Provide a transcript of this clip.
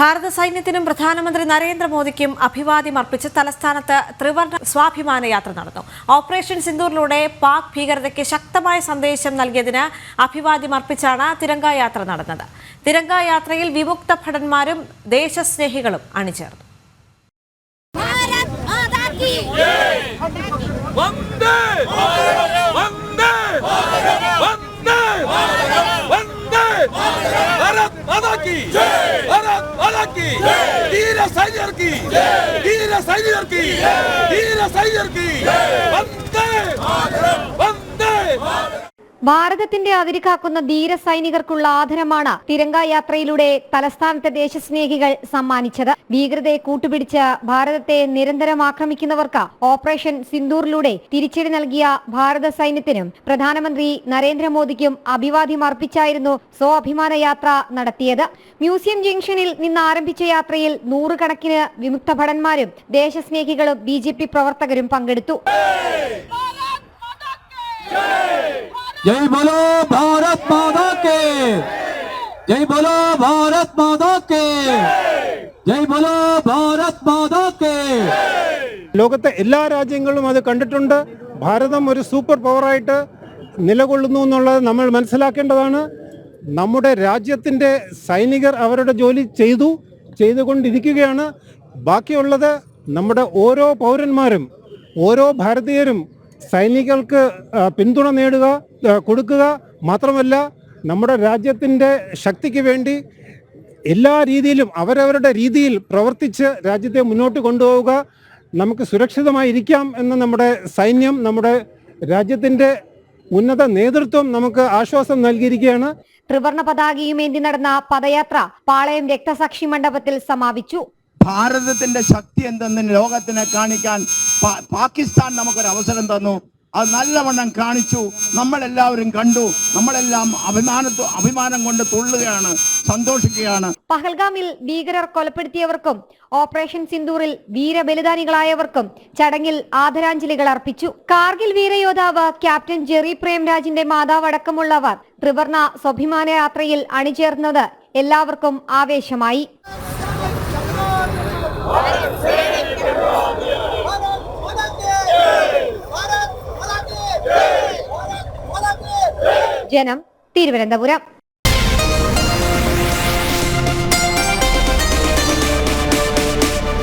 ഭാരത സൈന്യത്തിനും പ്രധാനമന്ത്രി നരേന്ദ്രമോദിക്കും അഭിവാദ്യം അർപ്പിച്ച് തലസ്ഥാനത്ത് ത്രിവർണ സ്വാഭിമാന യാത്ര നടന്നു ഓപ്പറേഷൻ സിന്ദൂറിലൂടെ പാക് ഭീകരതയ്ക്ക് ശക്തമായ സന്ദേശം നൽകിയതിന് അഭിവാദ്യം അർപ്പിച്ചാണ് തിരങ്കായാത്ര നടന്നത് തിരങ്കായാത്രയിൽ വിമുക്ത ഭടന്മാരും ദേശസ്നേഹികളും അണിചേർന്നു വന്ദേ വന്ദേ വന്ദേ വന്ദേ ഭാരത് മാതാ കി ജയ് ജയ് ധീര സൈനികർക്ക് ധീര സൈനികർക്ക് ധീര സൈനികർക്ക് ഭാരതത്തിന്റെ അതിര് കാക്കുന്ന ധീര സൈനികർക്കുള്ള ആദരമാണ് തിരങ്ക യാത്രയിലൂടെ തലസ്ഥാനത്തെ ദേശസ്നേഹികൾ സമ്മാനിച്ചത്. ഭീകരതയെ കൂട്ടുപിടിച്ച് ഭാരതത്തെ നിരന്തരം ആക്രമിക്കുന്നവർക്ക് ഓപ്പറേഷൻ സിന്ദൂറിലൂടെ തിരിച്ചടി നൽകിയ ഭാരത സൈന്യത്തിനും പ്രധാനമന്ത്രി നരേന്ദ്രമോദിക്കും അഭിവാദ്യം അർപ്പിച്ചായിരുന്നു സ്വാഭിമാന യാത്ര നടത്തിയത്. മ്യൂസിയം ജംഗ്ഷനിൽ നിന്ന് ആരംഭിച്ച യാത്രയിൽ നൂറുകണക്കിന് വിമുക്ത ഭടന്മാരും ദേശസ്നേഹികളും ബി പ്രവർത്തകരും പങ്കെടുത്തു. जय बोलो भारत माता के जय बोलो भारत माता के जय बोलो भारत माता के ലോകത്തെ എല്ലാ രാജ്യങ്ങളും അത് കണ്ടിട്ടുണ്ട് ഭാരതം ഒരു സൂപ്പർ പവറായിട്ട് നിലകൊള്ളുന്നു എന്നുള്ളത് നമ്മൾ മനസ്സിലാക്കേണ്ടതാണ് നമ്മുടെ രാജ്യത്തിൻ്റെ സൈനികർ അവരുടെ ജോലി ചെയ്തു ചെയ്തുകൊണ്ടിരിക്കുകയാണ് ബാക്കിയുള്ളത് നമ്മുടെ ഓരോ പൗരന്മാരും ഓരോ ഭാരതീയരും സൈനികർക്ക് പിന്തുണ നേടുക കൊടുക്കുക മാത്രമല്ല നമ്മുടെ രാജ്യത്തിന്റെ ശക്തിക്ക് വേണ്ടി എല്ലാ രീതിയിലും അവരവരുടെ രീതിയിൽ പ്രവർത്തിച്ച് രാജ്യത്തെ മുന്നോട്ട് കൊണ്ടുപോവുക നമുക്ക് സുരക്ഷിതമായിരിക്കാം എന്ന് നമ്മുടെ സൈന്യം നമ്മുടെ രാജ്യത്തിന്റെ ഉന്നത നേതൃത്വം നമുക്ക് ആശ്വാസം നൽകിയിരിക്കുകയാണ്. ത്രിവർണ പതാകയുമേന്തി നടന്ന പദയാത്ര പാളയം രക്തസാക്ഷി മണ്ഡപത്തിൽ സമാപിച്ചു. ഭാരതത്തിന്റെ ശക്തി എന്തെന്ന് ലോകത്തിനെ കാണിക്കാൻ പാകിസ്ഥാൻ നമുക്കൊരു അവസരം തന്നു. അത് നല്ലവണ്ണം കാണിച്ചു. നമ്മളെല്ലാവരും കണ്ടു. നമ്മളെല്ലാം അഭിമാനത്തു അഭിമാനം കൊണ്ട് തുള്ളുകയാണ് സന്തോഷിക്കുകയാണ്. പഹൽഗാമിൽ ഭീകരർ കൊലപ്പെടുത്തിയവർക്കും ഓപ്പറേഷൻ സിന്ദൂറിൽ വീരബലിദാനികളായവർക്കും ചടങ്ങിൽ ആദരാഞ്ജലികൾ അർപ്പിച്ചു. കാർഗിൽ വീരയോദ്ധാവ് ക്യാപ്റ്റൻ ജെറി പ്രേംരാജിന്റെ മാതാവടക്കമുള്ളവർ ത്രിവർണ സ്വാഭിമാന യാത്രയിൽ അണിചേർന്നത് എല്ലാവർക്കും ആവേശമായി. ജനം തിരുവനന്തപുരം.